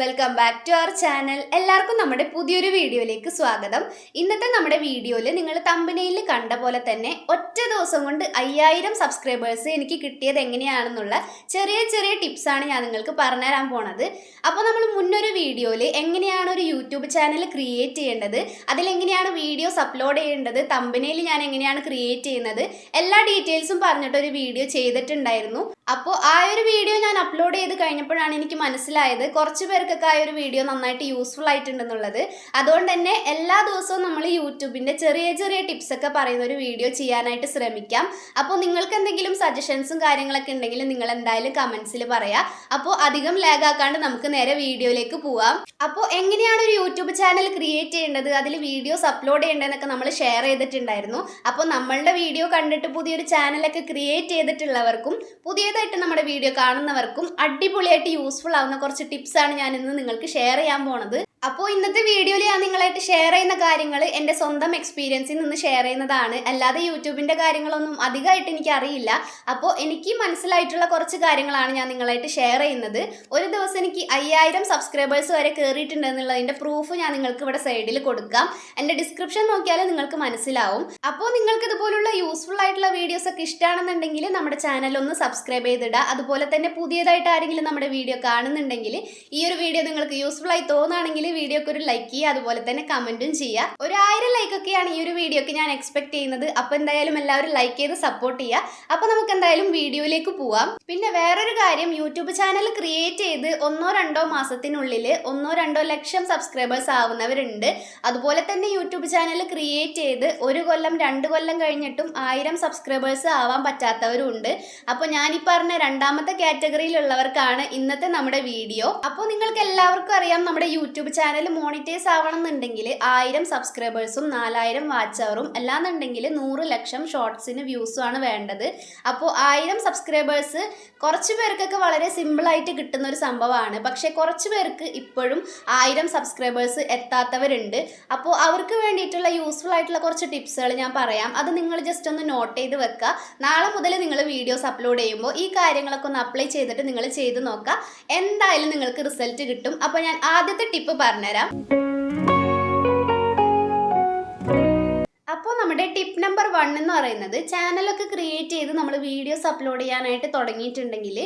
Welcome back to our channel എല്ലാവർക്കും നമ്മുടെ പുതിയൊരു വീഡിയോയിലേക്ക് സ്വാഗതം. ഇന്നത്തെ നമ്മുടെ വീഡിയോയിൽ നിങ്ങൾ തമ്പനയിൽ കണ്ട പോലെ തന്നെ ഒറ്റ ദിവസം കൊണ്ട് അയ്യായിരം സബ്സ്ക്രൈബേഴ്സ് എനിക്ക് കിട്ടിയത് എങ്ങനെയാണെന്നുള്ള ചെറിയ ചെറിയ ടിപ്സാണ് ഞാൻ നിങ്ങൾക്ക് പറഞ്ഞുതരാൻ പോണത്. അപ്പോൾ നമ്മൾ മുന്നൊരു വീഡിയോയിൽ എങ്ങനെയാണ് ഒരു യൂട്യൂബ് ചാനൽ ക്രിയേറ്റ് ചെയ്യേണ്ടത് അതിലെങ്ങനെയാണ് വീഡിയോസ് അപ്ലോഡ് ചെയ്യേണ്ടത് തമ്പനയിൽ ഞാൻ എങ്ങനെയാണ് ക്രിയേറ്റ് ചെയ്യുന്നത് എല്ലാ ഡീറ്റെയിൽസും പറഞ്ഞിട്ടൊരു വീഡിയോ ചെയ്തിട്ടുണ്ടായിരുന്നു. അപ്പോൾ ആ ഒരു വീഡിയോ ഞാൻ അപ്ലോഡ് ചെയ്ത് കഴിഞ്ഞപ്പോഴാണ് എനിക്ക് മനസ്സിലായത് കുറച്ച് പേർക്കൊക്കെ ആ ഒരു വീഡിയോ നന്നായിട്ട് യൂസ്ഫുൾ ആയിട്ടുണ്ടെന്നുള്ളത്. അതുകൊണ്ട് തന്നെ എല്ലാ ദിവസവും നമ്മൾ യൂട്യൂബിന്റെ ചെറിയ ചെറിയ ടിപ്സൊക്കെ പറയുന്ന ഒരു വീഡിയോ ചെയ്യാനായിട്ട് ശ്രമിക്കാം. അപ്പോൾ നിങ്ങൾക്ക് എന്തെങ്കിലും സജഷൻസും കാര്യങ്ങളൊക്കെ ഉണ്ടെങ്കിൽ നിങ്ങൾ എന്തായാലും കമൻസിൽ പറയാം. അപ്പോൾ അധികം ലാഗാക്കാണ്ട് നമുക്ക് നേരെ വീഡിയോയിലേക്ക് പോവാം. അപ്പോൾ എങ്ങനെയാണ് ഒരു യൂട്യൂബ് ചാനൽ ക്രിയേറ്റ് ചെയ്യേണ്ടത്? അതിൽ വീഡിയോസ് അപ്ലോഡ് ചെയ്യേണ്ടതെന്നൊക്കെ നമ്മൾ ഷെയർ ചെയ്തിട്ടുണ്ടായിരുന്നു. അപ്പോൾ നമ്മളുടെ വീഡിയോ കണ്ടിട്ട് പുതിയൊരു ചാനലൊക്കെ ക്രിയേറ്റ് ചെയ്തിട്ടുള്ളവർക്കും പുതിയതായിട്ട് നമ്മുടെ വീഡിയോ കാണുന്നവർക്കും അടിപൊളിയായിട്ട് യൂസ്ഫുൾ ആവുന്ന കുറച്ച് ടിപ്സാണ് ഞാൻ ഇന്ന് നിങ്ങൾക്ക് ഷെയർ ചെയ്യാൻ പോണത്. അപ്പോൾ ഇന്നത്തെ വീഡിയോയിൽ ഞാൻ നിങ്ങളായിട്ട് ഷെയർ ചെയ്യുന്ന കാര്യങ്ങൾ എന്റെ സ്വന്തം എക്സ്പീരിയൻസിൽ നിന്ന് ഷെയർ ചെയ്യുന്നതാണ്. അല്ലാതെ യൂട്യൂബിന്റെ കാര്യങ്ങളൊന്നും അധികമായിട്ട് എനിക്ക് അറിയില്ല. അപ്പോൾ എനിക്ക് മനസ്സിലായിട്ടുള്ള കുറച്ച് കാര്യങ്ങളാണ് ഞാൻ നിങ്ങളായിട്ട് ഷെയർ ചെയ്യുന്നത്. ഒരു ദിവസം എനിക്ക് അയ്യായിരം സബ്സ്ക്രൈബേഴ്സ് വരെ കയറിയിട്ടുണ്ട് എന്നുള്ളതിന്റെ പ്രൂഫ് ഞാൻ നിങ്ങൾക്ക് ഇവിടെ സൈഡിൽ കൊടുക്കാം. എന്റെ ഡിസ്ക്രിപ്ഷൻ നോക്കിയാൽ നിങ്ങൾക്ക് മനസ്സിലാവും. അപ്പോൾ നിങ്ങൾക്ക് ഇതുപോലുള്ള യൂസ്ഫുൾ ആയിട്ടുള്ള വീഡിയോസ് ഒക്കെ ഇഷ്ടമാണെന്നുണ്ടെങ്കിൽ നമ്മുടെ ചാനൽ ഒന്ന് സബ്സ്ക്രൈബ് ചെയ്തിടുക. അതുപോലെ തന്നെ പുതിയതായിട്ട് ആരെങ്കിലും നമ്മുടെ വീഡിയോ കാണുന്നുണ്ടെങ്കിൽ ഈ ഒരു വീഡിയോ നിങ്ങൾക്ക് യൂസ്ഫുൾ ആയി തോന്നുകയാണെങ്കിൽ വീഡിയോക്ക് ഒരു ലൈക്ക് ചെയ്യുക അതുപോലെ തന്നെ കമന്റും ചെയ്യുക. ഒരു ആയിരം ലൈക്കൊക്കെയാണ് ഈ ഒരു വീഡിയോക്ക് ഞാൻ എക്സ്പെക്ട് ചെയ്യുന്നത്. അപ്പോൾ എന്തായാലും എല്ലാവരും ലൈക്ക് ചെയ്ത് സപ്പോർട്ട് ചെയ്യുക. അപ്പോൾ നമുക്ക് എന്തായാലും വീഡിയോയിലേക്ക് പോവാം. പിന്നെ വേറൊരു കാര്യം യൂട്യൂബ് ചാനൽ ക്രിയേറ്റ് ചെയ്ത് ഒന്നോ രണ്ടോ മാസത്തിനുള്ളിൽ ഒന്നോ രണ്ടോ ലക്ഷം സബ്സ്ക്രൈബേഴ്സ് ആവുന്നവരുണ്ട്. അതുപോലെ തന്നെ യൂട്യൂബ് ചാനൽ ക്രിയേറ്റ് ചെയ്ത് ഒരു കൊല്ലം രണ്ട് കൊല്ലം കഴിഞ്ഞിട്ടും ആയിരം സബ്സ്ക്രൈബേഴ്സ് ആവാൻ പറ്റാത്തവരും ഉണ്ട് അപ്പോൾ ഈ പറഞ്ഞ രണ്ടാമത്തെ കാറ്റഗറിയിലുള്ളവർക്കാണ് ഇന്നത്തെ നമ്മുടെ വീഡിയോ. അപ്പോൾ നിങ്ങൾക്ക് എല്ലാവർക്കും അറിയാം നമ്മുടെ യൂട്യൂബ് ചാനൽ മോണിറ്റൈസ് ആവണം എന്നുണ്ടെങ്കിൽ ആയിരം സബ്സ്ക്രൈബേഴ്സും നാലായിരം വാച്ച് അവറും അല്ലാന്നുണ്ടെങ്കിൽ നൂറ് ലക്ഷം ഷോർട്സിന് വ്യൂസും ആണ് വേണ്ടത്. അപ്പോൾ ആയിരം സബ്സ്ക്രൈബേഴ്സ് കുറച്ച് പേർക്കൊക്കെ വളരെ സിമ്പിളായിട്ട് കിട്ടുന്ന ഒരു സംഭവമാണ്. പക്ഷേ കുറച്ച് പേർക്ക് ഇപ്പോഴും ആയിരം സബ്സ്ക്രൈബേഴ്സ് എത്താത്തവരുണ്ട്. അപ്പോൾ അവർക്ക് വേണ്ടിയിട്ടുള്ള യൂസ്ഫുൾ ആയിട്ടുള്ള കുറച്ച് ടിപ്സുകൾ ഞാൻ പറയാം. അത് നിങ്ങൾ ജസ്റ്റ് ഒന്ന് നോട്ട് ചെയ്ത് വെക്കുക. നാളെ മുതൽ നിങ്ങൾ വീഡിയോസ് അപ്ലോഡ് ചെയ്യുമ്പോൾ ഈ കാര്യങ്ങളൊക്കെ ഒന്ന് അപ്ലൈ ചെയ്തിട്ട് നിങ്ങൾ ചെയ്ത് നോക്കുക. എന്തായാലും നിങ്ങൾക്ക് റിസൾട്ട് കിട്ടും. അപ്പോൾ ഞാൻ ആദ്യത്തെ ടിപ്പ് പറഞ്ഞുതരാം. നമ്മുടെ ടിപ്പ് നമ്പർ വൺ എന്ന് പറയുന്നത് ചാനലൊക്കെ ക്രിയേറ്റ് ചെയ്ത് നമ്മൾ വീഡിയോസ് അപ്ലോഡ് ചെയ്യാനായിട്ട് തുടങ്ങിയിട്ടുണ്ടെങ്കിൽ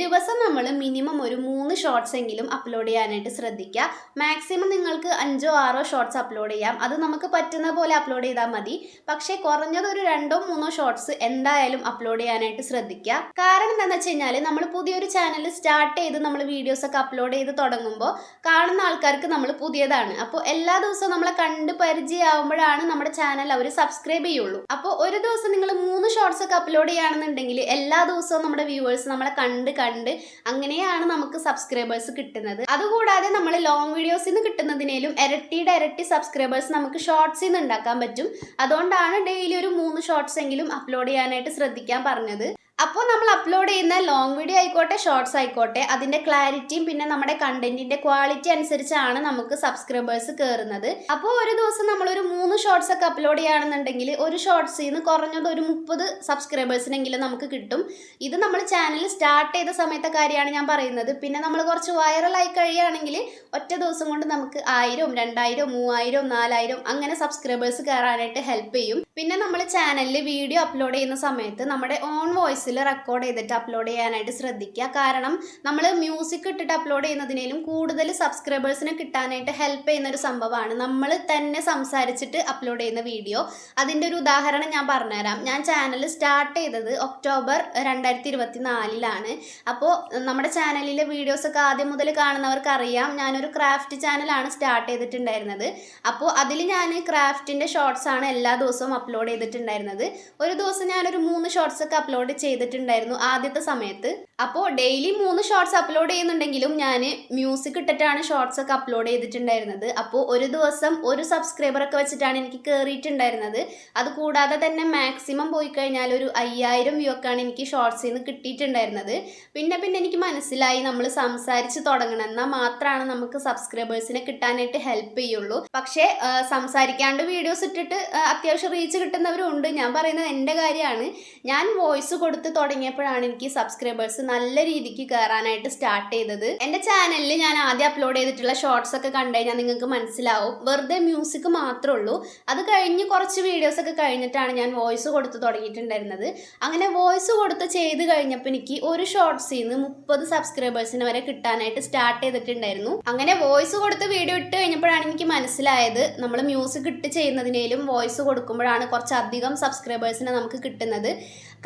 ദിവസം നമ്മൾ മിനിമം ഒരു മൂന്ന് ഷോർട്സ് എങ്കിലും അപ്ലോഡ് ചെയ്യാനായിട്ട് ശ്രദ്ധിക്കുക മാക്സിമം നിങ്ങൾക്ക് അഞ്ചോ ആറോ ഷോർട്സ് അപ്ലോഡ് ചെയ്യാം. അത് നമുക്ക് പറ്റുന്ന പോലെ അപ്ലോഡ് ചെയ്താൽ മതി. പക്ഷേ കുറഞ്ഞത് ഒരു രണ്ടോ മൂന്നോ ഷോർട്സ് എന്തായാലും അപ്ലോഡ് ചെയ്യാനായിട്ട് ശ്രദ്ധിക്കുക കാരണം എന്താണെന്ന് വെച്ച് കഴിഞ്ഞാൽ നമ്മൾ പുതിയൊരു ചാനൽ സ്റ്റാർട്ട് ചെയ്ത് നമ്മൾ വീഡിയോസ് ഒക്കെ അപ്ലോഡ് ചെയ്ത് തുടങ്ങുമ്പോൾ കാണുന്ന ആൾക്കാർക്ക് നമ്മൾ പുതിയതാണ്. അപ്പോൾ എല്ലാ ദിവസവും നമ്മളെ കണ്ട് പരിചയമാകുമ്പോഴാണ് നമ്മുടെ ചാനൽ അവർ സബ്സ്ക്രൈബ് ചെയ്യുള്ളൂ. അപ്പോൾ ഒരു ദിവസം നിങ്ങൾ മൂന്ന് ഷോർട്സ് ഒക്കെ അപ്ലോഡ് ചെയ്യുകയാണെന്നുണ്ടെങ്കിൽ എല്ലാ ദിവസവും നമ്മുടെ വ്യൂവേഴ്സ് നമ്മളെ കണ്ട് കണ്ട് അങ്ങനെയാണ് നമുക്ക് സബ്സ്ക്രൈബേഴ്സ് കിട്ടുന്നത്. അതുകൂടാതെ നമ്മൾ ലോങ് വീഡിയോസിൽ നിന്ന് കിട്ടുന്നതിനേലും ഇരട്ടിയുടെ ഇരട്ടി സബ്സ്ക്രൈബേഴ്സ് നമുക്ക് ഷോർട്സിൽ നിന്ന് ഉണ്ടാക്കാൻ പറ്റും. അതുകൊണ്ടാണ് ഡെയിലി ഒരു മൂന്ന് ഷോർട്സ് എങ്കിലും അപ്ലോഡ് ചെയ്യാനായിട്ട് ശ്രദ്ധിക്കാൻ പറഞ്ഞത്. അപ്പോൾ നമ്മൾ അപ്ലോഡ് ചെയ്യുന്ന ലോങ് വീഡിയോ ആയിക്കോട്ടെ ഷോർട്സ് ആയിക്കോട്ടെ അതിന്റെ ക്ലാരിറ്റിയും പിന്നെ നമ്മുടെ കണ്ടന്റിന്റെ ക്വാളിറ്റി അനുസരിച്ചാണ് നമുക്ക് സബ്സ്ക്രൈബേഴ്സ് കയറുന്നത് അപ്പോൾ ഒരു ദിവസം നമ്മളൊരു മൂന്ന് ഷോർട്സ് ഒക്കെ അപ്ലോഡ് ചെയ്യുകയാണെന്നുണ്ടെങ്കിൽ ഒരു ഷോർട്സിൽ നിന്ന് കുറഞ്ഞത് ഒരു മുപ്പത് സബ്സ്ക്രൈബേഴ്സിനെങ്കിലും നമുക്ക് കിട്ടും. ഇത് നമ്മൾ ചാനൽ സ്റ്റാർട്ട് ചെയ്ത സമയത്തെ കാര്യമാണ് ഞാൻ പറയുന്നത്. പിന്നെ നമ്മൾ കുറച്ച് വൈറലായി കഴിയുകയാണെങ്കിൽ ഒറ്റ ദിവസം കൊണ്ട് നമുക്ക് ആയിരം രണ്ടായിരം മൂവായിരം നാലായിരം അങ്ങനെ സബ്സ്ക്രൈബേഴ്സ് കയറാനായിട്ട് ഹെൽപ്പ് ചെയ്യും. പിന്നെ നമ്മൾ ചാനലിൽ വീഡിയോ അപ്ലോഡ് ചെയ്യുന്ന സമയത്ത് നമ്മുടെ ഓൺ വോയിസിൽ റെക്കോർഡ് ചെയ്തിട്ട് അപ്ലോഡ് ചെയ്യാനായിട്ട് ശ്രദ്ധിക്കുക. കാരണം നമ്മൾ മ്യൂസിക് ഇട്ടിട്ട് അപ്ലോഡ് ചെയ്യുന്നതിനേലും കൂടുതൽ സബ്സ്ക്രൈബേഴ്സിനെ കിട്ടാനായിട്ട് ഹെൽപ്പ് ചെയ്യുന്ന ഒരു സംഭവമാണ്. നമ്മൾ തന്നെ സംസാരിച്ചിട്ട് അപ്ലോഡ് ചെയ്യുന്ന വീഡിയോ അതിന്റെ ഒരു ഉദാഹരണം ഞാൻ പറഞ്ഞുതരാം. ഞാൻ ചാനൽ സ്റ്റാർട്ട് ചെയ്തത് ഒക്ടോബർ രണ്ടായിരത്തി ഇരുപത്തി നാലിലാണ് അപ്പോൾ നമ്മുടെ ചാനലിലെ വീഡിയോസൊക്കെ ആദ്യം മുതൽ കാണുന്നവർക്ക് അറിയാം. ഞാനൊരു ക്രാഫ്റ്റ് ചാനലാണ് സ്റ്റാർട്ട് ചെയ്തിട്ടുണ്ടായിരുന്നത്. അപ്പോൾ അതിൽ ഞാൻ ക്രാഫ്റ്റിന്റെ ഷോർട്സ് ആണ് എല്ലാ ദിവസവും അപ്ലോഡ് ചെയ്തിട്ടുണ്ടായിരുന്നത്. ഒരു ദിവസം ഞാനൊരു മൂന്ന് ഷോർട്സ് ഒക്കെ അപ്ലോഡ് ചെയ്തിട്ടുണ്ടായിരുന്നു ആദ്യത്തെ സമയത്ത്. അപ്പോൾ ഡെയിലി മൂന്ന് ഷോർട്സ് അപ്ലോഡ് ചെയ്യുന്നുണ്ടെങ്കിലും ഞാൻ മ്യൂസിക് ഇട്ടിട്ടാണ് ഷോർട്സ് ഒക്കെ അപ്ലോഡ് ചെയ്തിട്ടുണ്ടായിരുന്നത്. അപ്പോൾ ഒരു ദിവസം ഒരു സബ്സ്ക്രൈബർ ഒക്കെ വെച്ചിട്ടാണ് എനിക്ക് കയറിയിട്ടുണ്ടായിരുന്നത് അത് കൂടാതെ തന്നെ മാക്സിമം പോയി കഴിഞ്ഞാൽ ഒരു അയ്യായിരം വ്യൂ ഒക്കെയാണ് എനിക്ക് ഷോർട്സിൽ നിന്ന് കിട്ടിയിട്ടുണ്ടായിരുന്നത്. പിന്നെ പിന്നെ എനിക്ക് മനസ്സിലായി നമ്മൾ സംസാരിച്ച് തുടങ്ങണം. എന്നാൽ മാത്രമാണ് നമുക്ക് സബ്സ്ക്രൈബേഴ്സിനെ കിട്ടാനായിട്ട് ഹെൽപ്പ് ചെയ്യുള്ളൂ. പക്ഷേ സംസാരിക്കാണ്ട് വീഡിയോസ് ഇട്ടിട്ട് അത്യാവശ്യം റീച്ച് കിട്ടുന്നവരും ഉണ്ട് ഞാൻ പറയുന്നത് എന്റെ കാര്യമാണ്. ഞാൻ വോയിസ് കൊടുത്ത് കൊടുത്ത് തുടങ്ങിയപ്പോഴാണ് എനിക്ക് സബ്സ്ക്രൈബേഴ്സ് നല്ല രീതിക്ക് കയറാനായിട്ട് സ്റ്റാർട്ട് ചെയ്തത്. എന്റെ ചാനലിൽ ഞാൻ ആദ്യം അപ്ലോഡ് ചെയ്തിട്ടുള്ള ഷോർട്സ് ഒക്കെ കണ്ടു കഴിഞ്ഞാൽ നിങ്ങൾക്ക് മനസ്സിലാവും. വെറുതെ മ്യൂസിക് മാത്രമേ ഉള്ളൂ. അത് കഴിഞ്ഞ് കുറച്ച് വീഡിയോസ് ഒക്കെ കഴിഞ്ഞിട്ടാണ് ഞാൻ വോയിസ് കൊടുത്ത് തുടങ്ങിയിട്ടുണ്ടായിരുന്നത്. അങ്ങനെ വോയിസ് കൊടുത്ത് ചെയ്ത് കഴിഞ്ഞപ്പോൾ എനിക്ക് ഒരു ഷോർട്സിൽ നിന്ന് മുപ്പത് സബ്സ്ക്രൈബേഴ്സിന് വരെ കിട്ടാനായിട്ട് സ്റ്റാർട്ട് ചെയ്തിട്ടുണ്ടായിരുന്നു. അങ്ങനെ വോയിസ് കൊടുത്ത് വീഡിയോ ഇട്ട് കഴിഞ്ഞപ്പോഴാണ് എനിക്ക് മനസ്സിലായത്. നമ്മൾ മ്യൂസിക് ഇട്ട് ചെയ്യുന്നതിനേലും വോയിസ് കൊടുക്കുമ്പോഴാണ് കുറച്ചധികം സബ്സ്ക്രൈബേഴ്സിനെ നമുക്ക് കിട്ടുന്നത്.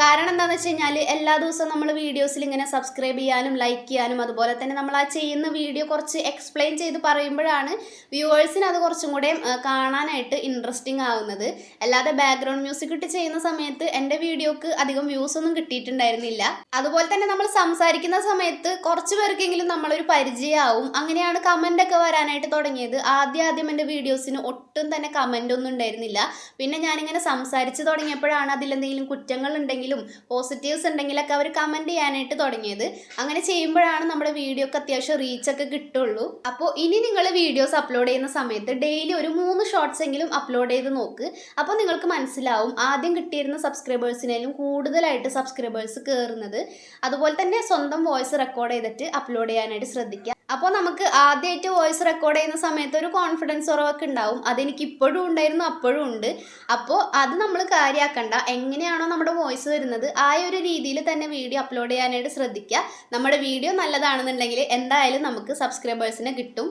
കാരണം എന്താണെന്ന് വെച്ച് കഴിഞ്ഞാൽ എല്ലാ ദിവസവും നമ്മൾ വീഡിയോസിൽ ഇങ്ങനെ സബ്സ്ക്രൈബ് ചെയ്യാനും ലൈക്ക് ചെയ്യാനും അതുപോലെ തന്നെ നമ്മൾ ആ ചെയ്യുന്ന വീഡിയോ കുറച്ച് എക്സ്പ്ലെയിൻ ചെയ്ത് പറയുമ്പോഴാണ് വ്യൂവേഴ്സിന് അത് കുറച്ചും കൂടെ കാണാനായിട്ട് ഇൻട്രസ്റ്റിംഗ് ആവുന്നത്. അല്ലാതെ ബാക്ക്ഗ്രൗണ്ട് മ്യൂസിക് ഇട്ട് ചെയ്യുന്ന സമയത്ത് എന്റെ വീഡിയോക്ക് അധികം വ്യൂസ് ഒന്നും കിട്ടിയിട്ടുണ്ടായിരുന്നില്ല. അതുപോലെ തന്നെ നമ്മൾ സംസാരിക്കുന്ന സമയത്ത് കുറച്ച് പേർക്കെങ്കിലും നമ്മളൊരു പരിചയമാവും. അങ്ങനെയാണ് കമന്റ് ഒക്കെ വരാനായിട്ട് തുടങ്ങിയത്. ആദ്യം ആദ്യം എന്റെ വീഡിയോസിന് ഒട്ടും തന്നെ കമന്റ് ഒന്നും ഉണ്ടായിരുന്നില്ല. പിന്നെ ഞാനിങ്ങനെ സംസാരിച്ച് തുടങ്ങിയപ്പോഴാണ് അതിലെന്തെങ്കിലും കുറ്റങ്ങൾ ഉണ്ടെങ്കിലും പോസിറ്റീവ്സ് ഉണ്ടെങ്കിലൊക്കെ അവർ കമന്റ് ചെയ്യാനായിട്ട് തുടങ്ങിയത്. അങ്ങനെ ചെയ്യുമ്പോഴാണ് നമ്മുടെ വീഡിയോക്ക് അത്യാവശ്യം റീച്ചൊക്കെ കിട്ടുള്ളൂ. അപ്പോൾ ഇനി നിങ്ങൾ വീഡിയോസ് അപ്ലോഡ് ചെയ്യുന്ന സമയത്ത് ഡെയിലി ഒരു മൂന്ന് ഷോർട്സ് എങ്കിലും അപ്ലോഡ് ചെയ്ത് നോക്ക്. അപ്പോൾ നിങ്ങൾക്ക് മനസ്സിലാവും ആദ്യം കിട്ടിയിരുന്ന സബ്സ്ക്രൈബേഴ്സിനേലും കൂടുതലായിട്ട് സബ്സ്ക്രൈബേഴ്സ് കയറുന്നത് അതുപോലെ തന്നെ സ്വന്തം വോയിസ് റെക്കോർഡ് ചെയ്തിട്ട് അപ്ലോഡ് ചെയ്യാനായിട്ട് ശ്രദ്ധിക്കുക അപ്പോൾ നമുക്ക് ആദ്യമായിട്ട് വോയിസ് റെക്കോർഡ് ചെയ്യുന്ന സമയത്ത് ഒരു കോൺഫിഡൻസ് കുറവൊക്കെ ഉണ്ടാവും. അതെനിക്ക് ഇപ്പോഴും ഉണ്ടായിരുന്നു അപ്പോഴും ഉണ്ട്. അപ്പോൾ അത് നമ്മൾ കാര്യമാക്കണ്ട എങ്ങനെയാണോ നമ്മുടെ വോയിസ് വരുന്നത് ആ ഒരു രീതിയിൽ തന്നെ വീഡിയോ അപ്ലോഡ് ചെയ്യാനായിട്ട് ശ്രദ്ധിക്കുക നമ്മുടെ വീഡിയോ നല്ലതാണെന്നുണ്ടെങ്കിൽ എന്തായാലും നമുക്ക് സബ്സ്ക്രൈബേഴ്സിനെ കിട്ടും.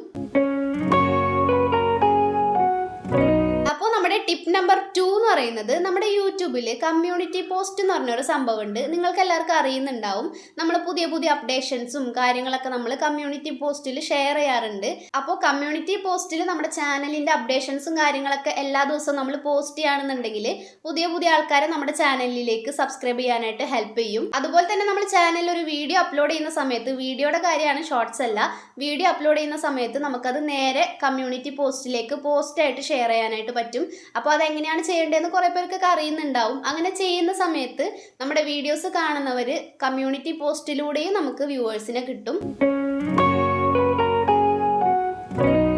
അപ്പോൾ നമ്മുടെ ടിപ്പ് നമ്പർ ടു പറയുന്നത് നമ്മുടെ യൂട്യൂബിൽ കമ്മ്യൂണിറ്റി പോസ്റ്റ് എന്ന് പറഞ്ഞൊരു സംഭവമുണ്ട്. നിങ്ങൾക്ക് എല്ലാവർക്കും അറിയുന്നുണ്ടാവും. നമ്മൾ പുതിയ പുതിയ അപ്ഡേഷൻസും കാര്യങ്ങളൊക്കെ നമ്മൾ കമ്മ്യൂണിറ്റി പോസ്റ്റിൽ ഷെയർ ചെയ്യാറുണ്ട്. അപ്പോൾ കമ്മ്യൂണിറ്റി പോസ്റ്റിൽ നമ്മുടെ ചാനലിന്റെ അപ്ഡേഷൻസും കാര്യങ്ങളൊക്കെ എല്ലാ ദിവസവും നമ്മൾ പോസ്റ്റ് ചെയ്യുകയാണെന്നുണ്ടെങ്കിൽ പുതിയ പുതിയ ആൾക്കാരെ നമ്മുടെ ചാനലിലേക്ക് സബ്സ്ക്രൈബ് ചെയ്യാനായിട്ട് ഹെൽപ്പ് ചെയ്യും. അതുപോലെ തന്നെ നമ്മൾ ചാനലിൽ ഒരു വീഡിയോ അപ്ലോഡ് ചെയ്യുന്ന സമയത്ത് വീഡിയോയുടെ കാര്യമാണ് ഷോർട്സ് അല്ല. വീഡിയോ അപ്ലോഡ് ചെയ്യുന്ന സമയത്ത് നമുക്കത് നേരെ കമ്മ്യൂണിറ്റി പോസ്റ്റിലേക്ക് പോസ്റ്റായിട്ട് ഷെയർ ചെയ്യാനായിട്ട് പറ്റും. അപ്പോൾ അതെങ്ങനെയാണ് ചെയ്യേണ്ടതെന്ന് കുറേ പേർക്കൊക്കെ അറിയുന്നുണ്ടാവും. അങ്ങനെ ചെയ്യുന്ന സമയത്ത് നമ്മുടെ വീഡിയോസ് കാണുന്നവർ കമ്മ്യൂണിറ്റി പോസ്റ്റിലൂടെയും നമുക്ക് വ്യൂവേഴ്സിനെ കിട്ടും.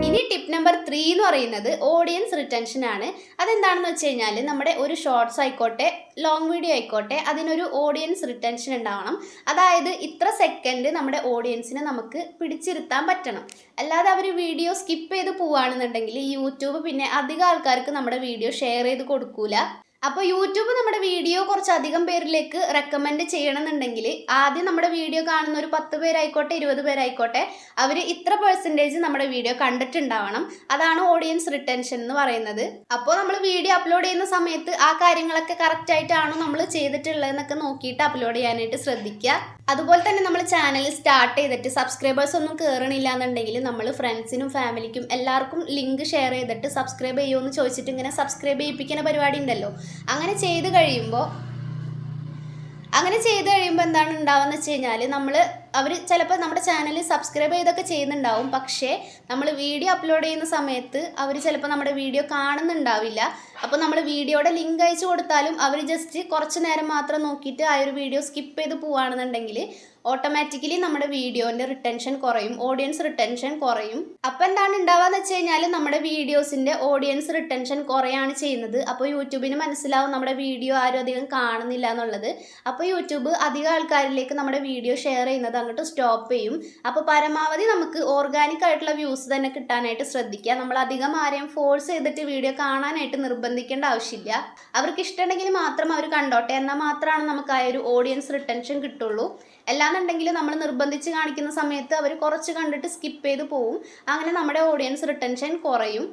ഇനി ടിപ്പ് നമ്പർ ത്രീ എന്ന് പറയുന്നത് ഓഡിയൻസ് റിട്ടൻഷൻ ആണ്. അതെന്താണെന്ന് വെച്ച് കഴിഞ്ഞാൽ നമ്മുടെ ഒരു ഷോർട്സ് ആയിക്കോട്ടെ ലോങ് വീഡിയോ ആയിക്കോട്ടെ. അതിനൊരു ഓഡിയൻസ് റിട്ടൻഷൻ ഉണ്ടാവണം. അതായത് ഇത്ര സെക്കൻഡ് നമ്മുടെ ഓഡിയൻസിനെ നമുക്ക് പിടിച്ചിരുത്താൻ പറ്റണം. അല്ലാതെ അവർ വീഡിയോ സ്കിപ്പ് ചെയ്ത് പോവുകയാണെന്നുണ്ടെങ്കിൽ യൂട്യൂബ് പിന്നെ അധികം ആൾക്കാർക്ക് നമ്മുടെ വീഡിയോ ഷെയർ ചെയ്ത് കൊടുക്കൂല. അപ്പോൾ യൂട്യൂബ് നമ്മുടെ വീഡിയോ കുറച്ചധികം പേരിലേക്ക് റെക്കമെൻഡ് ചെയ്യണമെന്നുണ്ടെങ്കിൽ ആദ്യം നമ്മുടെ വീഡിയോ കാണുന്ന ഒരു പത്ത് പേരായിക്കോട്ടെ ഇരുപത് പേരായിക്കോട്ടെ അവർ ഇത്ര പെർസെന്റേജ് നമ്മുടെ വീഡിയോ കണ്ടിട്ടുണ്ടാവണം. അതാണ് ഓഡിയൻസ് റിട്ടൻഷൻ എന്ന് പറയുന്നത്. അപ്പോൾ നമ്മൾ വീഡിയോ അപ്ലോഡ് ചെയ്യുന്ന സമയത്ത് ആ കാര്യങ്ങളൊക്കെ കറക്റ്റ് ആയിട്ടാണോ നമ്മൾ ചെയ്തിട്ടുള്ളതെന്നൊക്കെ നോക്കിയിട്ട് അപ്ലോഡ് ചെയ്യാനായിട്ട് ശ്രദ്ധിക്കുക. അതുപോലെ തന്നെ നമ്മൾ ചാനൽ സ്റ്റാർട്ട് ചെയ്തിട്ട് സബ്സ്ക്രൈബേഴ്സ് ഒന്നും കയറണില്ല എന്നുണ്ടെങ്കിൽ നമ്മൾ ഫ്രണ്ട്സിനും ഫാമിലിക്കും എല്ലാവർക്കും ലിങ്ക് ഷെയർ ചെയ്തിട്ട് സബ്സ്ക്രൈബ് ചെയ്യുമോ എന്ന് ചോദിച്ചിട്ട് ഇങ്ങനെ സബ്സ്ക്രൈബ് ചെയ്യിപ്പിക്കുന്ന പരിപാടി ഉണ്ടല്ലോ. അങ്ങനെ ചെയ്ത് കഴിയുമ്പോൾ അങ്ങനെ ചെയ്ത് കഴിയുമ്പോൾ എന്താണ് ഉണ്ടാവുക വെച്ച് കഴിഞ്ഞാൽ നമ്മൾ അവർ ചിലപ്പോൾ നമ്മുടെ ചാനൽ സബ്സ്ക്രൈബ് ചെയ്തൊക്കെ ചെയ്യുന്നുണ്ടാവും. പക്ഷേ നമ്മൾ വീഡിയോ അപ്ലോഡ് ചെയ്യുന്ന സമയത്ത് അവർ ചിലപ്പോൾ നമ്മുടെ വീഡിയോ കാണുന്നുണ്ടാവില്ല. അപ്പോൾ നമ്മൾ വീഡിയോയുടെ ലിങ്ക് അയച്ചു കൊടുത്താലും അവർ ജസ്റ്റ് കുറച്ച് നേരം മാത്രം നോക്കിയിട്ട് ആ ഒരു വീഡിയോ സ്കിപ്പ് ചെയ്ത് പോവുകയാണെന്നുണ്ടെങ്കിൽ ഓട്ടോമാറ്റിക്കലി നമ്മുടെ വീഡിയോന്റെ റിട്ടൻഷൻ കുറയും ഓഡിയൻസ് റിട്ടൻഷൻ കുറയും. അപ്പോൾ എന്താണ് ഉണ്ടാവുക വെച്ച് കഴിഞ്ഞാൽ നമ്മുടെ വീഡിയോസിന്റെ ഓഡിയൻസ് റിട്ടൻഷൻ കുറയാണ് ചെയ്യുന്നത്. അപ്പോൾ യൂട്യൂബിന് മനസ്സിലാവും നമ്മുടെ വീഡിയോ ആരും അധികം കാണുന്നില്ല എന്നുള്ളത്. അപ്പോൾ യൂട്യൂബ് അധികം ആൾക്കാരിലേക്ക് നമ്മുടെ വീഡിയോ ഷെയർ ചെയ്യുന്നത് അങ്ങോട്ട് സ്റ്റോപ്പ് ചെയ്യും. അപ്പോൾ പരമാവധി നമുക്ക് ഓർഗാനിക് ആയിട്ടുള്ള വ്യൂസ് തന്നെ കിട്ടാനായിട്ട് ശ്രദ്ധിക്കുക. നമ്മൾ അധികം ആരെയും ഫോഴ്സ് ചെയ്തിട്ട് വീഡിയോ കാണാനായിട്ട് നിർബന്ധിക്കേണ്ട ആവശ്യമില്ല. അവർക്ക് ഇഷ്ടമുണ്ടെങ്കിൽ മാത്രം അവർ കണ്ടോട്ടെ എന്നാൽ മാത്രമാണ് നമുക്ക് ആ ഒരു ഓഡിയൻസ് റിട്ടൻഷൻ കിട്ടുള്ളൂ. അല്ലാന്നുണ്ടെങ്കിൽ നമ്മൾ നിർബന്ധിച്ച് കാണിക്കുന്ന സമയത്ത് അവർ കുറച്ച് കണ്ടിട്ട് സ്കിപ്പ് ചെയ്ത് പോവും. അങ്ങനെ നമ്മുടെ ഓഡിയൻസ് റിട്ടൻഷൻ കുറയും.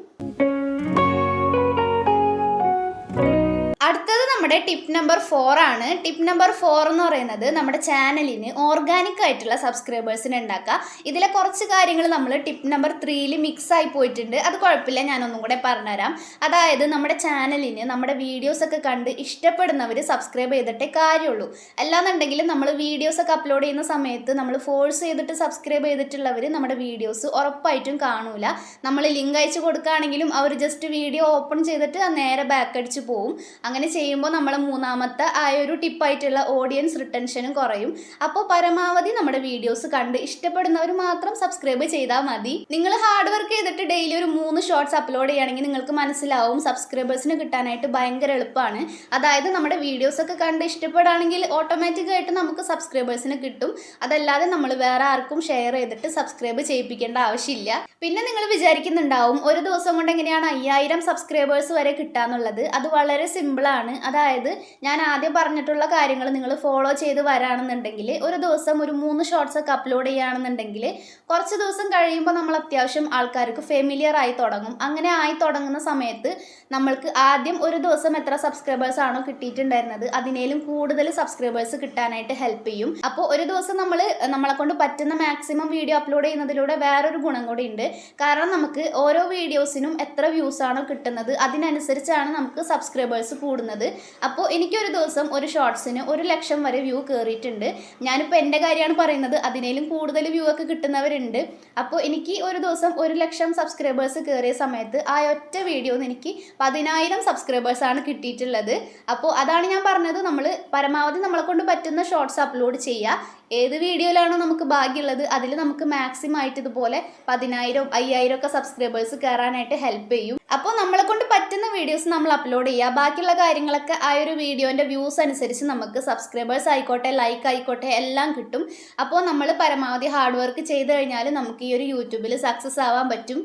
ടിപ്പ് നമ്പർ ഫോർ ആണ്. ടിപ്പ് നമ്പർ ഫോർ എന്ന് പറയുന്നത് നമ്മുടെ ചാനലിന് ഓർഗാനിക് ആയിട്ടുള്ള സബ്സ്ക്രൈബേഴ്സിന് ഉണ്ടാക്കുക. ഇതിലെ കുറച്ച് കാര്യങ്ങൾ നമ്മൾ ടിപ്പ് നമ്പർ ത്രീയിൽ മിക്സ് ആയി പോയിട്ടുണ്ട്. അത് കുഴപ്പമില്ല ഞാനൊന്നും കൂടെ പറഞ്ഞുതരാം. അതായത് നമ്മുടെ ചാനലിന് നമ്മുടെ വീഡിയോസ് ഒക്കെ കണ്ട് ഇഷ്ടപ്പെടുന്നവർ സബ്സ്ക്രൈബ് ചെയ്തിട്ടേ കാര്യമുള്ളൂ. അല്ലാന്നുണ്ടെങ്കിൽ നമ്മൾ വീഡിയോസ് ഒക്കെ അപ്ലോഡ് ചെയ്യുന്ന സമയത്ത് നമ്മൾ ഫോഴ്സ് ചെയ്തിട്ട് സബ്സ്ക്രൈബ് ചെയ്തിട്ടുള്ളവർ നമ്മുടെ വീഡിയോസ് ഉറപ്പായിട്ടും കാണൂല. നമ്മൾ ലിങ്ക് അയച്ച് കൊടുക്കുകയാണെങ്കിലും അവർ ജസ്റ്റ് വീഡിയോ ഓപ്പൺ ചെയ്തിട്ട് നേരെ ബാക്ക് അടിച്ച് പോവും. അങ്ങനെ ചെയ്യുമ്പോൾ നമ്മളെ മൂന്നാമത്തെ ആ ഒരു ടിപ്പായിട്ടുള്ള ഓഡിയൻസ് റിട്ടൻഷനും കുറയും. അപ്പോൾ പരമാവധി നമ്മുടെ വീഡിയോസ് കണ്ട് ഇഷ്ടപ്പെടുന്നവർ മാത്രം സബ്സ്ക്രൈബ് ചെയ്താൽ മതി. നിങ്ങൾ ഹാർഡ് വർക്ക് ചെയ്തിട്ട് ഡെയിലി ഒരു മൂന്ന് ഷോർട്സ് അപ്ലോഡ് ചെയ്യുകയാണെങ്കിൽ നിങ്ങൾക്ക് മനസ്സിലാവും സബ്സ്ക്രൈബേഴ്സിന് കിട്ടാനായിട്ട് ഭയങ്കര എളുപ്പമാണ്. അതായത് നമ്മുടെ വീഡിയോസ് ഒക്കെ കണ്ട് ഇഷ്ടപ്പെടുകയാണെങ്കിൽ ഓട്ടോമാറ്റിക് ആയിട്ട് നമുക്ക് സബ്സ്ക്രൈബേഴ്സിന് കിട്ടും. അതല്ലാതെ നമ്മൾ വേറെ ആർക്കും ഷെയർ ചെയ്തിട്ട് സബ്സ്ക്രൈബ് ചെയ്യിപ്പിക്കേണ്ട ആവശ്യമില്ല. പിന്നെ നിങ്ങൾ വിചാരിക്കുന്നുണ്ടാവും ഒരു ദിവസം കൊണ്ട് എങ്ങനെയാണ് അയ്യായിരം സബ്സ്ക്രൈബേഴ്സ് വരെ കിട്ടാന്നുള്ളത്? അത് വളരെ സിമ്പിളാണ് അതായത് ഞാൻ ആദ്യം പറഞ്ഞിട്ടുള്ള കാര്യങ്ങൾ നിങ്ങൾ ഫോളോ ചെയ്ത് വരാണെന്നുണ്ടെങ്കിൽ ഒരു ദിവസം ഒരു മൂന്ന് ഷോർട്സ് ഒക്കെ അപ്ലോഡ് ചെയ്യുകയാണെന്നുണ്ടെങ്കിൽ കുറച്ച് ദിവസം കഴിയുമ്പോൾ നമ്മൾ അത്യാവശ്യം ആൾക്കാർക്ക് ഫെമിലിയർ ആയി തുടങ്ങും. അങ്ങനെ ആയി തുടങ്ങുന്ന സമയത്ത് നമ്മൾക്ക് ആദ്യം ഒരു ദിവസം എത്ര സബ്സ്ക്രൈബേഴ്സ് ആണോ കിട്ടിയിട്ടുണ്ടായിരുന്നത് അതിനേലും കൂടുതൽ സബ്സ്ക്രൈബേഴ്സ് കിട്ടാനായിട്ട് ഹെൽപ്പ് ചെയ്യും. അപ്പോൾ ഒരു ദിവസം നമ്മൾ നമ്മളെ കൊണ്ട് പറ്റുന്ന മാക്സിമം വീഡിയോ അപ്ലോഡ് ചെയ്യുന്നതിലൂടെ വേറൊരു ഗുണം കൂടി ഉണ്ട്. കാരണം നമുക്ക് ഓരോ വീഡിയോസിനും എത്ര വ്യൂസ് ആണോ കിട്ടുന്നത് അതിനനുസരിച്ചാണ് നമുക്ക് സബ്സ്ക്രൈബേഴ്സ് കൂടുന്നത്. അപ്പോൾ എനിക്കൊരു ദിവസം ഒരു ഷോർട്സിന് ഒരു ലക്ഷം വരെ വ്യൂ കയറിയിട്ടുണ്ട് ഞാനിപ്പോൾ എന്റെ കാര്യമാണ് പറയുന്നത്. അതിനേലും കൂടുതൽ വ്യൂ ഒക്കെ കിട്ടുന്നവരുണ്ട്. അപ്പോൾ എനിക്ക് ഒരു ദിവസം ഒരു ലക്ഷം സബ്സ്ക്രൈബേഴ്സ് കയറിയ സമയത്ത് ആ ഒറ്റ വീഡിയോന്ന് എനിക്ക് പതിനായിരം സബ്സ്ക്രൈബേഴ്സാണ് കിട്ടിയിട്ടുള്ളത്. അപ്പോൾ അതാണ് ഞാൻ പറഞ്ഞത്. നമ്മൾ പരമാവധി നമ്മളെ കൊണ്ട് പറ്റുന്ന ഷോർട്സ് അപ്ലോഡ് ചെയ്യുക ഏത് വീഡിയോയിലാണോ നമുക്ക് ഭാഗ്യമുള്ളത് അതിൽ നമുക്ക് മാക്സിമം ആയിട്ട് ഇതുപോലെ പതിനായിരം അയ്യായിരം ഒക്കെ സബ്സ്ക്രൈബേഴ്സ് കയറാനായിട്ട് ഹെൽപ്പ് ചെയ്യും. അപ്പോൾ നമ്മളെ കൊണ്ട് പറ്റുന്ന വീഡിയോസ് നമ്മൾ അപ്ലോഡ് ചെയ്യുക. ബാക്കിയുള്ള കാര്യങ്ങളൊക്കെ ആ ഒരു വീഡിയോന്റെ വ്യൂസ് അനുസരിച്ച് നമുക്ക് സബ്സ്ക്രൈബേഴ്സ് ആയിക്കോട്ടെ ലൈക്ക് ആയിക്കോട്ടെ എല്ലാം കിട്ടും. അപ്പോൾ നമ്മൾ പരമാവധി ഹാർഡ് വർക്ക് ചെയ്ത് കഴിഞ്ഞാൽ നമുക്ക് ഈ ഒരു യൂട്യൂബിൽ സക്സസ് ആവാൻ പറ്റും.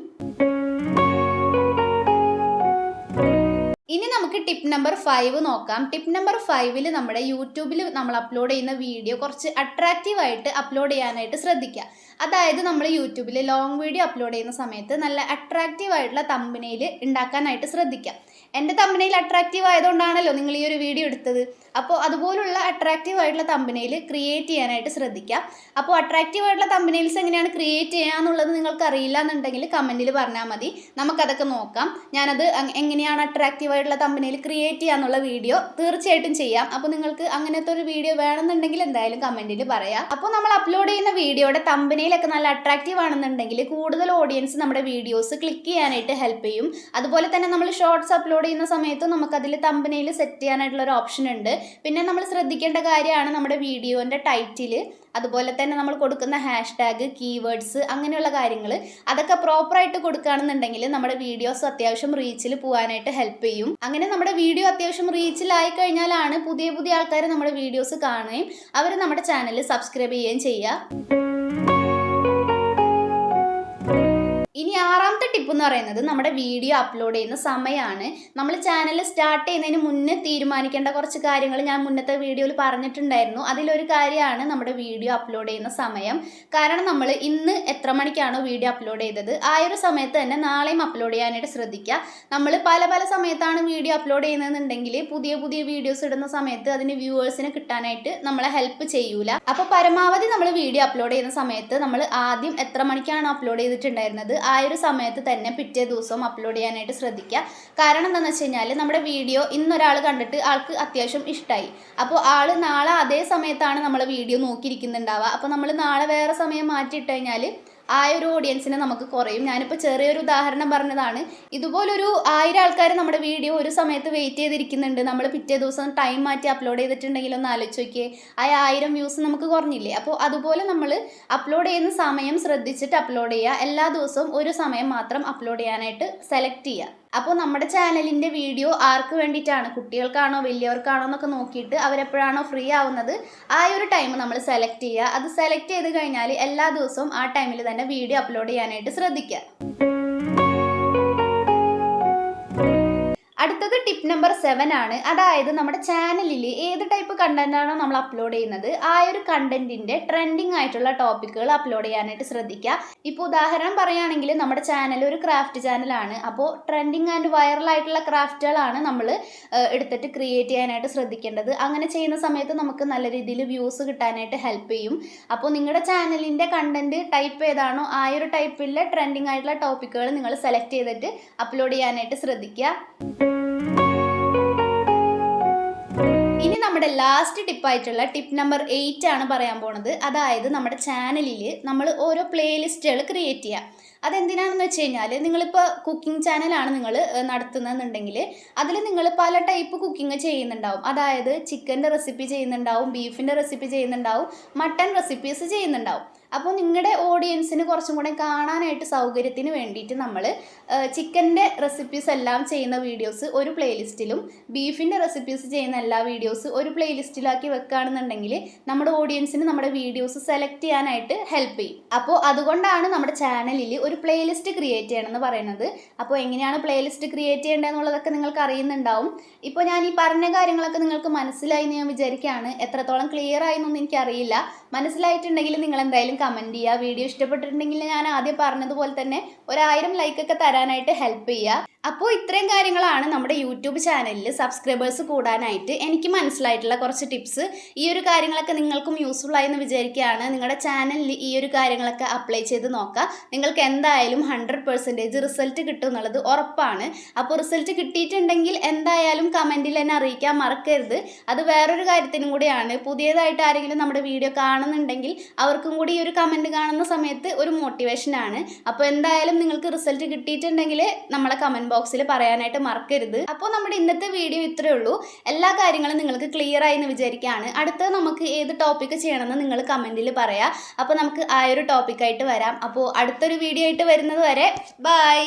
നമുക്ക് ടിപ്പ് നമ്പർ ഫൈവ് നോക്കാം. ടിപ്പ് നമ്പർ ഫൈവിൽ നമ്മുടെ യൂട്യൂബിൽ നമ്മൾ അപ്ലോഡ് ചെയ്യുന്ന വീഡിയോ കുറച്ച് അട്രാക്റ്റീവ് ആയിട്ട് അപ്ലോഡ് ചെയ്യാനായിട്ട് ശ്രദ്ധിക്കുക. അതായത് നമ്മൾ യൂട്യൂബിൽ ലോങ് വീഡിയോ അപ്ലോഡ് ചെയ്യുന്ന സമയത്ത് നല്ല അട്രാക്റ്റീവ് ആയിട്ടുള്ള തമ്പനയിൽ ഉണ്ടാക്കാനായിട്ട് ശ്രദ്ധിക്കുക. എന്റെ തമ്പനയിൽ അട്രാക്റ്റീവ് ആയതുകൊണ്ടാണല്ലോ നിങ്ങൾ ഈ ഒരു വീഡിയോ എടുത്തത്. അപ്പോൾ അതുപോലുള്ള അട്രാക്റ്റീവ് ആയിട്ടുള്ള തമ്പനയിൽ ക്രിയേറ്റ് ചെയ്യാനായിട്ട് ശ്രദ്ധിക്കാം അപ്പോൾ അട്രാക്റ്റീവ് ആയിട്ടുള്ള തമ്പനയിൽസ് എങ്ങനെയാണ് ക്രിയേറ്റ് ചെയ്യുക എന്നുള്ളത് നിങ്ങൾക്ക് അറിയില്ല എന്നുണ്ടെങ്കിൽ കമന്റിൽ പറഞ്ഞാൽ മതി. നമുക്കതൊക്കെ നോക്കാം. ഞാനത് എങ്ങനെയാണ് അട്രാക്റ്റീവ് ആയിട്ടുള്ള തമ്പനയിൽ ക്രിയേറ്റ് ചെയ്യുക എന്നുള്ള വീഡിയോ തീർച്ചയായിട്ടും ചെയ്യാം. അപ്പോൾ നിങ്ങൾക്ക് അങ്ങനത്തെ ഒരു വീഡിയോ വേണമെന്നുണ്ടെങ്കിൽ എന്തായാലും കമന്റിൽ പറയാം. അപ്പോൾ നമ്മൾ അപ്ലോഡ് ചെയ്യുന്ന വീഡിയോയുടെ തമ്പനയിലൊക്കെ നല്ല അട്രാക്റ്റീവ് ആണെന്നുണ്ടെങ്കിൽ കൂടുതൽ ഓഡിയൻസ് നമ്മുടെ വീഡിയോസ് ക്ലിക്ക് ചെയ്യാനായിട്ട് ഹെൽപ്പ് ചെയ്യും. അതുപോലെ തന്നെ നമ്മൾ ഷോർട്സ് അപ്ലോഡ് ചെയ്യുന്ന സമയത്ത് നമുക്കതിൽ തമ്പനയിൽ സെറ്റ് ചെയ്യാനായിട്ടുള്ള ഒരു ഓപ്ഷൻ ഉണ്ട്. പിന്നെ നമ്മൾ ശ്രദ്ധിക്കേണ്ട കാര്യമാണ് നമ്മുടെ വീഡിയോന്റെ ടൈറ്റിൽ അതുപോലെ തന്നെ നമ്മൾ കൊടുക്കുന്ന ഹാഷ്ടാഗ് കീവേഡ്സ് അങ്ങനെയുള്ള കാര്യങ്ങൾ അതൊക്കെ പ്രോപ്പറായിട്ട് കൊടുക്കുകയാണെന്നുണ്ടെങ്കിൽ നമ്മുടെ വീഡിയോസ് അത്യാവശ്യം റീച്ചിൽ പോകാനായിട്ട് ഹെൽപ്പ് ചെയ്യും. അങ്ങനെ നമ്മുടെ വീഡിയോ അത്യാവശ്യം റീച്ചിലായി കഴിഞ്ഞാലാണ് പുതിയ പുതിയ ആൾക്കാർ നമ്മുടെ വീഡിയോസ് കാണുകയും അവർ നമ്മുടെ ചാനൽ സബ്സ്ക്രൈബ് ചെയ്യുകയും ചെയ്യുക. ഇനി ആറാമത്തെ ടിപ്പ് എന്ന് പറയുന്നത് നമ്മുടെ വീഡിയോ അപ്ലോഡ് ചെയ്യുന്ന സമയമാണ് നമ്മൾ ചാനൽ സ്റ്റാർട്ട് ചെയ്യുന്നതിന് മുന്നേ തീരുമാനിക്കേണ്ട കുറച്ച് കാര്യങ്ങൾ ഞാൻ മുന്നത്തെ വീഡിയോയിൽ പറഞ്ഞിട്ടുണ്ടായിരുന്നു. അതിലൊരു കാര്യമാണ് നമ്മുടെ വീഡിയോ അപ്ലോഡ് ചെയ്യുന്ന സമയം. കാരണം നമ്മൾ ഇന്ന് എത്ര മണിക്കാണോ വീഡിയോ അപ്ലോഡ് ചെയ്തത്? ആ ഒരു സമയത്ത് തന്നെ നാളെയും അപ്ലോഡ് ചെയ്യാനായിട്ട് ശ്രദ്ധിക്കുക. നമ്മൾ പല പല സമയത്താണ് വീഡിയോ അപ്ലോഡ് ചെയ്യുന്നതെന്നുണ്ടെങ്കിൽ പുതിയ പുതിയ വീഡിയോസ് ഇടുന്ന സമയത്ത് അതിന് വ്യൂവേഴ്സിന് കിട്ടാനായിട്ട് നമ്മളെ ഹെൽപ്പ് ചെയ്യൂല. അപ്പോൾ പരമാവധി നമ്മൾ വീഡിയോ അപ്ലോഡ് ചെയ്യുന്ന സമയത്ത് നമ്മൾ ആദ്യം എത്ര മണിക്കാണ് അപ്ലോഡ് ചെയ്തിട്ടുണ്ടായിരുന്നത്? ഒരു സമയത്ത് തന്നെ പിറ്റേ ദിവസവും അപ്ലോഡ് ചെയ്യാനായിട്ട് ശ്രദ്ധിക്കുക. കാരണം എന്താണെന്ന് വെച്ച് കഴിഞ്ഞാൽ നമ്മുടെ വീഡിയോ ഇന്നൊരാൾ കണ്ടിട്ട് ആൾക്ക് അത്യാവശ്യം ഇഷ്ടമായി അപ്പോൾ ആൾ നാളെ അതേ സമയത്താണ് നമ്മൾ വീഡിയോ നോക്കിയിരിക്കുന്നുണ്ടാവുക. അപ്പോൾ നമ്മൾ നാളെ വേറെ സമയം മാറ്റിയിട്ട് കഴിഞ്ഞാൽ ആ ഒരു ഓഡിയൻസിനെ നമുക്ക് കുറയും. ഞാനിപ്പോൾ ചെറിയൊരു ഉദാഹരണം പറഞ്ഞതാണ്. ഇതുപോലൊരു ആയിരം ആൾക്കാർ നമ്മുടെ വീഡിയോ ഒരു സമയത്ത് വെയിറ്റ് ചെയ്തിരിക്കുന്നുണ്ട്. നമ്മൾ പിറ്റേ ദിവസം ടൈം മാറ്റി അപ്ലോഡ് ചെയ്തിട്ടുണ്ടെങ്കിൽ ഒന്ന് ആലോചിച്ച് നോക്കിയേ. ആ ആയിരം വ്യൂസ് നമുക്ക് കുറഞ്ഞില്ലേ? അപ്പോൾ അതുപോലെ നമ്മൾ അപ്ലോഡ് ചെയ്യുന്ന സമയം ശ്രദ്ധിച്ചിട്ട് അപ്ലോഡ് ചെയ്യുക. എല്ലാ ദിവസവും ഒരു സമയം മാത്രം അപ്ലോഡ് ചെയ്യാനായിട്ട് സെലക്ട് ചെയ്യുക. അപ്പോൾ നമ്മുടെ ചാനലിന്റെ വീഡിയോ ആർക്ക് വേണ്ടിയിട്ടാണ്? കുട്ടികൾക്കാണോ വലിയവർക്കാണോ എന്നൊക്കെ നോക്കിയിട്ട് അവരെപ്പോഴാണോ ഫ്രീ ആവുന്നത് ആ ഒരു ടൈം നമ്മൾ സെലക്ട് ചെയ്യുക. അത് സെലക്ട് ചെയ്ത് കഴിഞ്ഞാൽ എല്ലാ ദിവസവും ആ ടൈമിൽ തന്നെ വീഡിയോ അപ്ലോഡ് ചെയ്യാനായിട്ട് ശ്രദ്ധിക്കുക. അടുത്തത് ടിപ്പ് നമ്പർ സെവൻ ആണ്. അതായത് നമ്മുടെ ചാനലിൽ ഏത് ടൈപ്പ് കണ്ടന്റാണോ നമ്മൾ അപ്ലോഡ് ചെയ്യുന്നത് ആ ഒരു കണ്ടന്റിന്റെ ട്രെൻഡിങ് ആയിട്ടുള്ള ടോപ്പിക്കുകൾ അപ്ലോഡ് ചെയ്യാനായിട്ട് ശ്രദ്ധിക്കുക. ഇപ്പോൾ ഉദാഹരണം പറയുകയാണെങ്കിൽ നമ്മുടെ ചാനൽ ഒരു ക്രാഫ്റ്റ് ചാനലാണ് അപ്പോൾ ട്രെൻഡിങ് ആൻഡ് വൈറൽ ആയിട്ടുള്ള ക്രാഫ്റ്റുകളാണ് നമ്മൾ എടുത്തിട്ട് ക്രിയേറ്റ് ചെയ്യാനായിട്ട് ശ്രദ്ധിക്കേണ്ടത്. അങ്ങനെ ചെയ്യുന്ന സമയത്ത് നമുക്ക് നല്ല രീതിയിൽ വ്യൂസ് കിട്ടാനായിട്ട് ഹെൽപ്പ് ചെയ്യും. അപ്പോൾ നിങ്ങളുടെ ചാനലിന്റെ കണ്ടന്റ് ടൈപ്പ് ഏതാണോ ആ ഒരു ടൈപ്പിലെ ട്രെൻഡിങ് ആയിട്ടുള്ള ടോപ്പിക്കുകൾ നിങ്ങൾ സെലക്ട് ചെയ്തിട്ട് അപ്ലോഡ് ചെയ്യാനായിട്ട് ശ്രദ്ധിക്കുക. നമ്മുടെ ലാസ്റ്റ് ടിപ്പായിട്ടുള്ള ടിപ്പ് നമ്പർ എയ്റ്റ് ആണ് പറയാൻ പോണത്. അതായത് നമ്മുടെ ചാനലിൽ നമ്മൾ ഓരോ പ്ലേലിസ്റ്റുകൾ ക്രിയേറ്റ് ചെയ്യുക അതെന്തിനാണെന്ന് വെച്ച് കഴിഞ്ഞാൽ നിങ്ങളിപ്പോൾ കുക്കിംഗ് ചാനലാണ് നിങ്ങൾ നടത്തുന്നതെന്നുണ്ടെങ്കിൽ അതിൽ നിങ്ങൾ പല ടൈപ്പ് കുക്കിംഗ് ചെയ്യുന്നുണ്ടാവും. അതായത് ചിക്കന്റെ റെസിപ്പി ചെയ്യുന്നുണ്ടാവും ബീഫിന്റെ റെസിപ്പി ചെയ്യുന്നുണ്ടാവും മട്ടൺ റെസിപ്പീസ് ചെയ്യുന്നുണ്ടാവും. അപ്പോൾ നിങ്ങളുടെ ഓഡിയൻസിന് കുറച്ചും കൂടെ കാണാനായിട്ട് സൗകര്യത്തിന് വേണ്ടിയിട്ട് നമ്മൾ ചിക്കന്റെ റെസിപ്പീസ് എല്ലാം ചെയ്യുന്ന വീഡിയോസ് ഒരു പ്ലേലിസ്റ്റിലും ബീഫിന്റെ റെസിപ്പീസ് ചെയ്യുന്ന എല്ലാ വീഡിയോസ് ഒരു പ്ലേലിസ്റ്റിലാക്കി വെക്കുകയാണെന്നുണ്ടെങ്കിൽ നമ്മുടെ ഓഡിയൻസിന് നമ്മുടെ വീഡിയോസ് സെലക്ട് ചെയ്യാനായിട്ട് ഹെൽപ്പ് ചെയ്യും. അപ്പോൾ അതുകൊണ്ടാണ് നമ്മുടെ ചാനലിൽ ഒരു പ്ലേലിസ്റ്റ് ക്രിയേറ്റ് ചെയ്യണമെന്ന് പറയുന്നത്. അപ്പോൾ എങ്ങനെയാണ് പ്ലേലിസ്റ്റ് ക്രിയേറ്റ് ചെയ്യേണ്ടതെന്നുള്ളതൊക്കെ നിങ്ങൾക്ക് അറിയുന്നുണ്ടാവും. ഇപ്പോൾ ഞാൻ ഈ പറഞ്ഞ കാര്യങ്ങളൊക്കെ നിങ്ങൾക്ക് മനസ്സിലായി എന്ന് ഞാൻ വിചാരിക്കുകയാണ് എത്രത്തോളം ക്ലിയർ ആയി എന്നൊന്നും എനിക്കറിയില്ല. മനസ്സിലായിട്ടുണ്ടെങ്കിൽ നിങ്ങൾ എന്തായാലും കമന്റ് ചെയ്യുക. വീഡിയോ ഇഷ്ടപ്പെട്ടിട്ടുണ്ടെങ്കിൽ ഞാൻ ആദ്യം പറഞ്ഞതുപോലെ തന്നെ ഒരായിരം ലൈക്കൊക്കെ തരാനായിട്ട് ഹെൽപ്പ് ചെയ്യുക. അപ്പോൾ ഇത്രയും കാര്യങ്ങളാണ് നമ്മുടെ യൂട്യൂബ് ചാനലിൽ സബ്സ്ക്രൈബേഴ്സ് കൂടാനായിട്ട് എനിക്ക് മനസ്സിലായിട്ടുള്ള കുറച്ച് ടിപ്സ് ഈ ഒരു കാര്യങ്ങളൊക്കെ നിങ്ങൾക്കും യൂസ്ഫുൾ ആയി എന്ന് വിചാരിക്കുകയാണ്. നിങ്ങളുടെ ചാനലിൽ ഈ ഒരു കാര്യങ്ങളൊക്കെ അപ്ലൈ ചെയ്ത് നോക്കുക നിങ്ങൾക്ക് എന്തായാലും ഹൺഡ്രഡ് പെർസെന്റേജ് റിസൾട്ട് കിട്ടും എന്നുള്ളത് ഉറപ്പാണ്. അപ്പോൾ റിസൾട്ട് കിട്ടിയിട്ടുണ്ടെങ്കിൽ എന്തായാലും കമന്റിൽ എന്നെ അറിയിക്കാൻ മറക്കരുത്. അത് വേറൊരു കാര്യത്തിനും കൂടിയാണ്. പുതിയതായിട്ട് ആരെങ്കിലും നമ്മുടെ വീഡിയോ കാണുന്നുണ്ടെങ്കിൽ അവർക്കും കൂടി ഈ ഒരു കമന്റ് കാണുന്ന സമയത്ത് ഒരു മോട്ടിവേഷനാണ് അപ്പോൾ എന്തായാലും നിങ്ങൾക്ക് റിസൾട്ട് കിട്ടിയിട്ടുണ്ടെങ്കിൽ നമ്മളെ കമന്റ് ബോക്സിൽ പറയാനായിട്ട് മറക്കരുത്. അപ്പോൾ നമ്മുടെ ഇന്നത്തെ വീഡിയോ ഇത്രയേ ഉള്ളൂ. എല്ലാ കാര്യങ്ങളും നിങ്ങൾക്ക് ക്ലിയർ ആയി എന്ന് വിചാരിക്കുകയാണ്. അടുത്തത് നമുക്ക് ഏത് ടോപ്പിക്ക് ചെയ്യണമെന്ന് നിങ്ങൾ കമന്റിൽ പറയാം. അപ്പോൾ നമുക്ക് ആ ഒരു ടോപ്പിക്കായിട്ട് വരാം. അപ്പോൾ അടുത്തൊരു വീഡിയോ ആയിട്ട് വരുന്നത് വരെ ബൈ